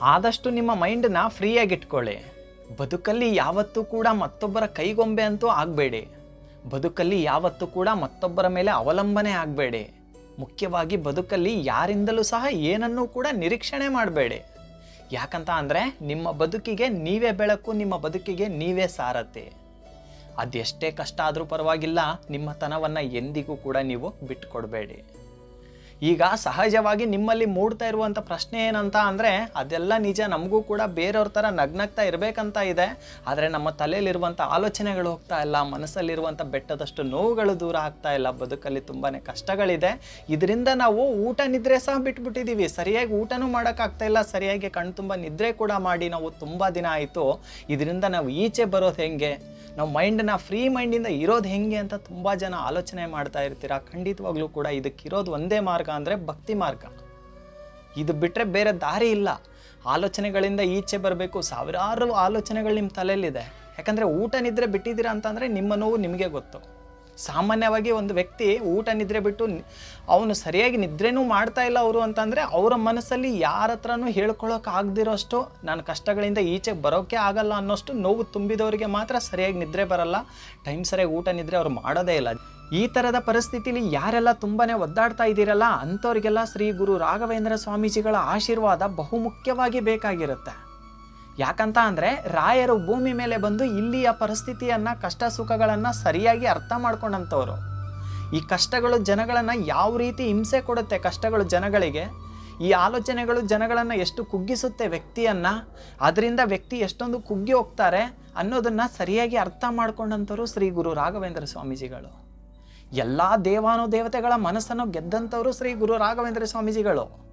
ಆದಷ್ಟು ನಿಮ್ಮ ಮೈಂಡನ್ನ ಫ್ರೀಯಾಗಿಟ್ಕೊಳ್ಳಿ. ಬದುಕಲ್ಲಿ ಯಾವತ್ತೂ ಕೂಡ ಮತ್ತೊಬ್ಬರ ಕೈಗೊಂಬೆ ಅಂತೂ ಆಗಬೇಡಿ. ಬದುಕಲ್ಲಿ ಯಾವತ್ತೂ ಕೂಡ ಮತ್ತೊಬ್ಬರ ಮೇಲೆ ಅವಲಂಬನೆ ಆಗಬೇಡಿ. ಮುಖ್ಯವಾಗಿ ಬದುಕಲ್ಲಿ ಯಾರಿಂದಲೂ ಸಹ ಏನನ್ನೂ ಕೂಡ ನಿರೀಕ್ಷಣೆ ಮಾಡಬೇಡಿ. ಯಾಕಂತ ಅಂದರೆ ನಿಮ್ಮ ಬದುಕಿಗೆ ನೀವೇ ಬೆಳಕು, ನಿಮ್ಮ ಬದುಕಿಗೆ ನೀವೇ ಸಾರಥಿ. ಅದೆಷ್ಟೇ ಕಷ್ಟ ಆದರೂ ಪರವಾಗಿಲ್ಲ, ನಿಮ್ಮ ತನವನ್ನು ಎಂದಿಗೂ ಕೂಡ ನೀವು ಬಿಟ್ಟುಕೊಡಬೇಡಿ ಈಗ ಸಹಜವಾಗಿ ನಿಮ್ಮಲ್ಲಿ ಮೂಡ್ತಾ ಇರುವಂಥ ಪ್ರಶ್ನೆ ಏನಂತ ಅಂದರೆ, ಅದೆಲ್ಲ ನಿಜ, ನಮಗೂ ಕೂಡ ಬೇರೆಯವ್ರ ಥರ ನಗ್ನಗ್ತಾ ಇರಬೇಕಂತ ಇದೆ. ಆದರೆ ನಮ್ಮ ತಲೆಯಲ್ಲಿರುವಂಥ ಆಲೋಚನೆಗಳು ಹೋಗ್ತಾ ಇಲ್ಲ, ಮನಸ್ಸಲ್ಲಿರುವಂಥ ಬೆಟ್ಟದಷ್ಟು ನೋವುಗಳು ದೂರ ಆಗ್ತಾ ಇಲ್ಲ, ಬದುಕಲ್ಲಿ ತುಂಬಾ ಕಷ್ಟಗಳಿದೆ. ಇದರಿಂದ ನಾವು ಊಟ ನಿದ್ರೆ ಸಹ ಬಿಟ್ಬಿಟ್ಟಿದ್ದೀವಿ ಸರಿಯಾಗಿ ಊಟನೂ ಮಾಡೋಕ್ಕಾಗ್ತಾ ಇಲ್ಲ. ಸರಿಯಾಗಿ ಕಣ್ ತುಂಬ ನಿದ್ರೆ ಕೂಡ ಮಾಡಿ ನಾವು ತುಂಬ ದಿನ ಆಯಿತು. ಇದರಿಂದ ನಾವು ಈಚೆ ಬರೋದು ಹೆಂಗೆ? ನಾವು ಮೈಂಡನ್ನ ಫ್ರೀ ಮೈಂಡಿಂದ ಇರೋದು ಹೆಂಗೆ ಅಂತ ತುಂಬ ಜನ ಆಲೋಚನೆ ಮಾಡ್ತಾ ಇರ್ತೀರಾ? ಖಂಡಿತವಾಗ್ಲೂ ಕೂಡ ಇದಕ್ಕಿರೋದು ಒಂದೇ ಮಾರ್ಗ ಅಂದರೆ ಭಕ್ತಿ ಮಾರ್ಗ. ಇದು ಬಿಟ್ಟರೆ ಬೇರೆ ದಾರಿ ಇಲ್ಲ. ಆಲೋಚನೆಗಳಿಂದ ಈಚೆ ಬರಬೇಕು. ಸಾವಿರಾರು ಆಲೋಚನೆಗಳು ನಿಮ್ಮ ತಲೆಯಲ್ಲಿದೆ. ಯಾಕಂದರೆ ಊಟ ನಿದ್ರೆ ಬಿಟ್ಟಿದ್ದೀರಾ ಅಂತಂದರೆ ನಿಮ್ಮ ನೋವು ನಿಮಗೆ ಗೊತ್ತು. ಸಾಮಾನ್ಯವಾಗಿ ಒಂದು ವ್ಯಕ್ತಿ ಊಟ ನಿದ್ರೆ ಬಿಟ್ಟು ಅವನು ಸರಿಯಾಗಿ ನಿದ್ರೆನೂ ಮಾಡ್ತಾ ಇಲ್ಲ ಅವರು ಅಂತಂದರೆ ಅವರ ಮನಸ್ಸಲ್ಲಿ ಯಾರ ಹತ್ರನೂ ಹೇಳ್ಕೊಳ್ಳೋಕೆ ಆಗದಿರೋಷ್ಟು ನಾನು ಕಷ್ಟಗಳಿಂದ ಈಚೆ ಬರೋಕ್ಕೆ ಆಗಲ್ಲ ಅನ್ನೋಷ್ಟು ನೋವು ತುಂಬಿದವರಿಗೆ ಮಾತ್ರ ಸರಿಯಾಗಿ ನಿದ್ರೆ ಬರಲ್ಲ. ಟೈಮ್ ಸರಿಯಾಗಿ ಊಟ ನಿದ್ರೆ ಅವ್ರು ಮಾಡೋದೇ ಇಲ್ಲ. ಈ ಥರದ ಪರಿಸ್ಥಿತಿಲಿ ಯಾರೆಲ್ಲ ತುಂಬಾನೇ ಒದ್ದಾಡ್ತಾ ಇದ್ದೀರಲ್ಲ, ಅಂಥವ್ರಿಗೆಲ್ಲ ಶ್ರೀ ಗುರು ರಾಘವೇಂದ್ರ ಸ್ವಾಮೀಜಿಗಳ ಆಶೀರ್ವಾದ ಬಹುಮುಖ್ಯವಾಗಿ ಬೇಕಾಗಿರುತ್ತೆ. ಯಾಕಂತ ಅಂದರೆ ರಾಯರು ಭೂಮಿ ಮೇಲೆ ಬಂದು ಇಲ್ಲಿಯ ಪರಿಸ್ಥಿತಿಯನ್ನು, ಕಷ್ಟ ಸುಖಗಳನ್ನು ಸರಿಯಾಗಿ ಅರ್ಥ ಮಾಡ್ಕೊಂಡಂಥವ್ರು. ಈ ಕಷ್ಟಗಳು ಜನಗಳನ್ನು ಯಾವ ರೀತಿ ಹಿಂಸೆ ಕೊಡುತ್ತೆ ಕಷ್ಟಗಳು ಜನಗಳಿಗೆ, ಈ ಆಲೋಚನೆಗಳು ಜನಗಳನ್ನು ಎಷ್ಟು ಕುಗ್ಗಿಸುತ್ತೆ ವ್ಯಕ್ತಿಯನ್ನು, ಅದರಿಂದ ವ್ಯಕ್ತಿ ಎಷ್ಟೊಂದು ಕುಗ್ಗಿ ಹೋಗ್ತಾರೆ ಅನ್ನೋದನ್ನು ಸರಿಯಾಗಿ ಅರ್ಥ ಮಾಡ್ಕೊಂಡಂಥವ್ರು ಶ್ರೀ ಗುರು ರಾಘವೇಂದ್ರ ಸ್ವಾಮೀಜಿಗಳು. ಎಲ್ಲ ದೇವಾನುದೇವತೆಗಳ ಮನಸ್ಸನ್ನು ಗೆದ್ದಂಥವರು ಶ್ರೀ ಗುರು ರಾಘವೇಂದ್ರ ಸ್ವಾಮೀಜಿಗಳು.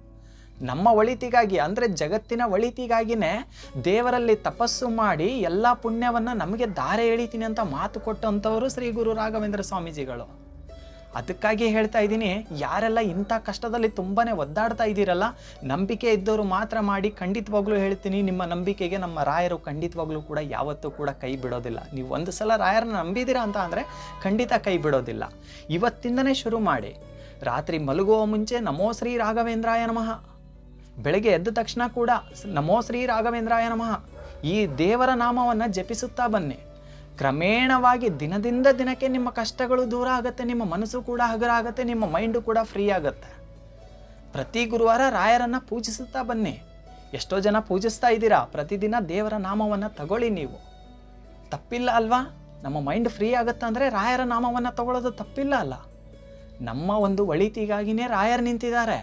ನಮ್ಮ ಒಳಿತಿಗಾಗಿ ಅಂದರೆ ಜಗತ್ತಿನ ಒಳಿತಿಗಾಗಿನೇ ದೇವರಲ್ಲಿ ತಪಸ್ಸು ಮಾಡಿ ಎಲ್ಲ ಪುಣ್ಯವನ್ನು ನಮಗೆ ದಾರೆ ಎಳಿತೀನಿ ಅಂತ ಮಾತು ಕೊಟ್ಟಂಥವರು ಶ್ರೀ ಗುರು ರಾಘವೇಂದ್ರ ಸ್ವಾಮೀಜಿಗಳು. ಅದಕ್ಕಾಗಿ ಹೇಳ್ತಾ ಇದ್ದೀನಿ, ಯಾರೆಲ್ಲ ಇಂಥ ಕಷ್ಟದಲ್ಲಿ ತುಂಬಾ ಒದ್ದಾಡ್ತಾ ಇದ್ದೀರಲ್ಲ, ನಂಬಿಕೆ ಇದ್ದವರು ಮಾತ್ರ ಮಾಡಿ ಖಂಡಿತವಾಗ್ಲೂ ಹೇಳ್ತೀನಿ, ನಿಮ್ಮ ನಂಬಿಕೆಗೆ ನಮ್ಮ ರಾಯರು ಖಂಡಿತವಾಗ್ಲೂ ಕೂಡ ಯಾವತ್ತೂ ಕೂಡ ಕೈ ಬಿಡೋದಿಲ್ಲ. ನೀವು ಒಂದು ಸಲ ರಾಯರನ್ನ ನಂಬಿದ್ದೀರಾ ಅಂತ ಅಂದರೆ ಖಂಡಿತ ಕೈ ಬಿಡೋದಿಲ್ಲ. ಇವತ್ತಿಂದನೇ ಶುರು ಮಾಡಿ. ರಾತ್ರಿ ಮಲಗುವ ಮುಂಚೆ ನಮೋ ಶ್ರೀ ರಾಘವೇಂದ್ರಾಯ ನಮಃ. ಬೆಳಗ್ಗೆ ಎದ್ದ ತಕ್ಷಣ ಕೂಡ ನಮೋ ಶ್ರೀ ರಾಘವೇಂದ್ರಾಯ ನಮಃ. ಈ ದೇವರ ನಾಮವನ್ನು ಜಪಿಸುತ್ತಾ ಬನ್ನಿ. ಕ್ರಮೇಣವಾಗಿ ದಿನದಿಂದ ದಿನಕ್ಕೆ ನಿಮ್ಮ ಕಷ್ಟಗಳು ದೂರ ಆಗುತ್ತೆ, ನಿಮ್ಮ ಮನಸ್ಸು ಕೂಡ ಹಗುರ ಆಗುತ್ತೆ ನಿಮ್ಮ ಮೈಂಡು ಕೂಡ ಫ್ರೀ ಆಗುತ್ತೆ. ಪ್ರತಿ ಗುರುವಾರ ರಾಯರನ್ನು ಪೂಜಿಸುತ್ತಾ ಬನ್ನಿ. ಎಷ್ಟೋ ಜನ ಪೂಜಿಸ್ತಾ ಇದ್ದೀರಾ? ಪ್ರತಿದಿನ ದೇವರ ನಾಮವನ್ನು ತಗೊಳ್ಳಿ ನೀವು. ತಪ್ಪಿಲ್ಲ ಅಲ್ವಾ? ನಮ್ಮ ಮೈಂಡ್ ಫ್ರೀ ಆಗುತ್ತೆ ಅಂದರೆ ರಾಯರ ನಾಮವನ್ನು ತಗೊಳ್ಳೋದು ತಪ್ಪಿಲ್ಲ ಅಲ್ಲ. ನಮ್ಮ ಒಂದು ಒಳಿತಿಗಾಗಿನೇ ರಾಯರು ನಿಂತಿದ್ದಾರೆ.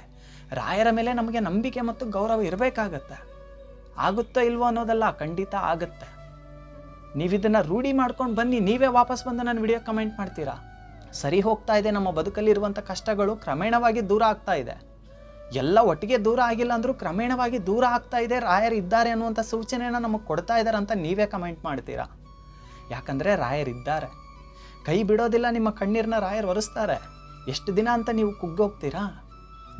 ರಾಯರ ಮೇಲೆ ನಮಗೆ ನಂಬಿಕೆ ಮತ್ತು ಗೌರವ ಇರಬೇಕಾಗತ್ತೆ. ಆಗುತ್ತೋ ಇಲ್ವೋ ಅನ್ನೋದಲ್ಲ ಖಂಡಿತ ಆಗುತ್ತೆ. ನೀವಿದನ್ನು ರೂಢಿ ಮಾಡ್ಕೊಂಡು ಬನ್ನಿ, ನೀವೇ ವಾಪಸ್ ಬಂದು ನನ್ನ ವಿಡಿಯೋ ಕಮೆಂಟ್ ಮಾಡ್ತೀರಾ? ಸರಿ ಹೋಗ್ತಾ ಇದೆ, ನಮ್ಮ ಬದುಕಲ್ಲಿರುವಂಥ ಕಷ್ಟಗಳು ಕ್ರಮೇಣವಾಗಿ ದೂರ ಆಗ್ತಾ ಇದೆ. ಎಲ್ಲ ಒಟ್ಟಿಗೆ ದೂರ ಆಗಿಲ್ಲ ಅಂದರೂ ಕ್ರಮೇಣವಾಗಿ ದೂರ ಆಗ್ತಾ ಇದೆ, ರಾಯರ್ ಇದ್ದಾರೆ ಅನ್ನುವಂಥ ಸೂಚನೆಯನ್ನು ನಮಗೆ ಕೊಡ್ತಾ ಇದ್ದಾರೆ ಅಂತ ನೀವೇ ಕಮೆಂಟ್ ಮಾಡ್ತೀರಾ? ಯಾಕಂದರೆ ರಾಯರಿದ್ದಾರೆ ಕೈ ಬಿಡೋದಿಲ್ಲ, ನಿಮ್ಮ ಕಣ್ಣೀರನ್ನ ರಾಯರ್ ಒರೆಸ್ತಾರೆ. ಎಷ್ಟು ದಿನ ಅಂತ ನೀವು ಕುಗ್ಗೋಗ್ತೀರಾ?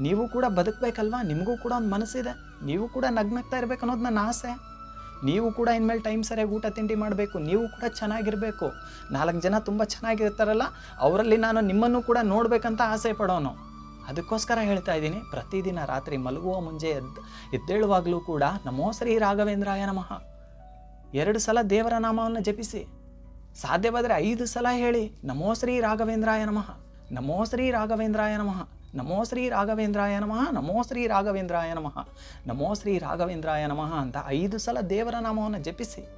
ನೀವು ಕೂಡ ಬದುಕಬೇಕಲ್ವಾ? ನಿಮಗೂ ಕೂಡ ಒಂದು ಮನಸ್ಸಿದೆ. ನೀವು ಕೂಡ ನಗ್ನಗ್ತಾ ಇರಬೇಕು ಅನ್ನೋದು ನನ್ನ ಆಸೆ. ನೀವು ಕೂಡ ಇನ್ಮೇಲೆ ಟೈಮ್ ಸರಿಯಾಗಿ ಊಟ ತಿಂಡಿ ಮಾಡಬೇಕು, ನೀವು ಕೂಡ ಚೆನ್ನಾಗಿರಬೇಕು. ನಾಲ್ಕು ಜನ ತುಂಬ ಚೆನ್ನಾಗಿರ್ತಾರಲ್ಲ, ಅವರಲ್ಲಿ ನಾನು ನಿಮ್ಮನ್ನು ಕೂಡ ನೋಡಬೇಕಂತ ಆಸೆ ಪಡೋನು. ಅದಕ್ಕೋಸ್ಕರ ಹೇಳ್ತಾ ಇದ್ದೀನಿ, ಪ್ರತಿದಿನ ರಾತ್ರಿ ಮಲಗುವ ಮುಂಜೆ ಎದ್ದು ಎದ್ದೇಳುವಾಗಲೂ ಕೂಡ ನಮೋ ಶ್ರೀ ರಾಘವೇಂದ್ರಾಯ ನಮಃ. ಎರಡು ಸಲ ದೇವರ ನಾಮವನ್ನು ಜಪಿಸಿ. ಸಾಧ್ಯವಾದರೆ ಐದು ಸಲ ಹೇಳಿ, ನಮೋ ಶ್ರೀ ರಾಘವೇಂದ್ರಾಯ ನಮಃ. ನಮೋ ಶ್ರೀ ರಾಘವೇಂದ್ರಾಯ ನಮಃ. ನಮೋ ಶ್ರೀ ರಾಘವೇಂದ್ರಾಯ ನಮಃ, ನಮೋ ಶ್ರೀ ರಾಘವೇಂದ್ರಾಯ ನಮಃ, ನಮೋ ಶ್ರೀ ರಾಘವೇಂದ್ರಾಯ ನಮಃ ಅಂತ ಐದು ಸಲ ದೇವರ ನಾಮವನ್ನು ಜಪಿಸಿ.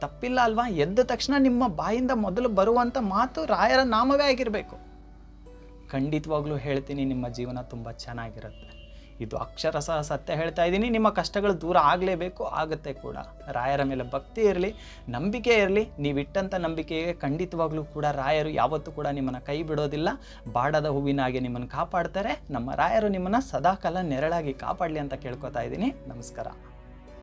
ತಪ್ಪಿಲ್ಲ ಅಲ್ವಾ? ಎದ್ದ ತಕ್ಷಣ ನಿಮ್ಮ ಬಾಯಿಂದ ಮೊದಲು ಬರುವಂಥ ಮಾತು ರಾಯರ ನಾಮವೇ ಆಗಿರಬೇಕು. ಖಂಡಿತವಾಗ್ಲೂ ಹೇಳ್ತೀನಿ, ನಿಮ್ಮ ಜೀವನ ತುಂಬ ಚೆನ್ನಾಗಿರುತ್ತೆ. ಇದು ಅಕ್ಷರಶಃ ಸತ್ಯ ಹೇಳ್ತಾ ಇದ್ದೀನಿ. ನಿಮ್ಮ ಕಷ್ಟಗಳು ದೂರ ಆಗಲೇಬೇಕು. ಆಗುತ್ತೆ ಕೂಡ. ರಾಯರ ಮೇಲೆ ಭಕ್ತಿ ಇರಲಿ, ನಂಬಿಕೆ ಇರಲಿ. ನೀವಿಟ್ಟಂಥ ನಂಬಿಕೆಗೆ ಖಂಡಿತವಾಗ್ಲೂ ಕೂಡ ರಾಯರು ಯಾವತ್ತೂ ಕೂಡ ನಿಮ್ಮನ್ನು ಕೈ ಬಿಡೋದಿಲ್ಲ. ಬಾಡದ ಹೂವಿನ ಹಾಗೆ ನಿಮ್ಮನ್ನು ಕಾಪಾಡ್ತಾರೆ. ನಮ್ಮ ರಾಯರು ನಿಮ್ಮನ್ನು ಸದಾಕಾಲ ನೆರಳಾಗಿ ಕಾಪಾಡಲಿ ಅಂತ ಕೇಳ್ಕೊತಾ ಇದ್ದೀನಿ. ನಮಸ್ಕಾರ.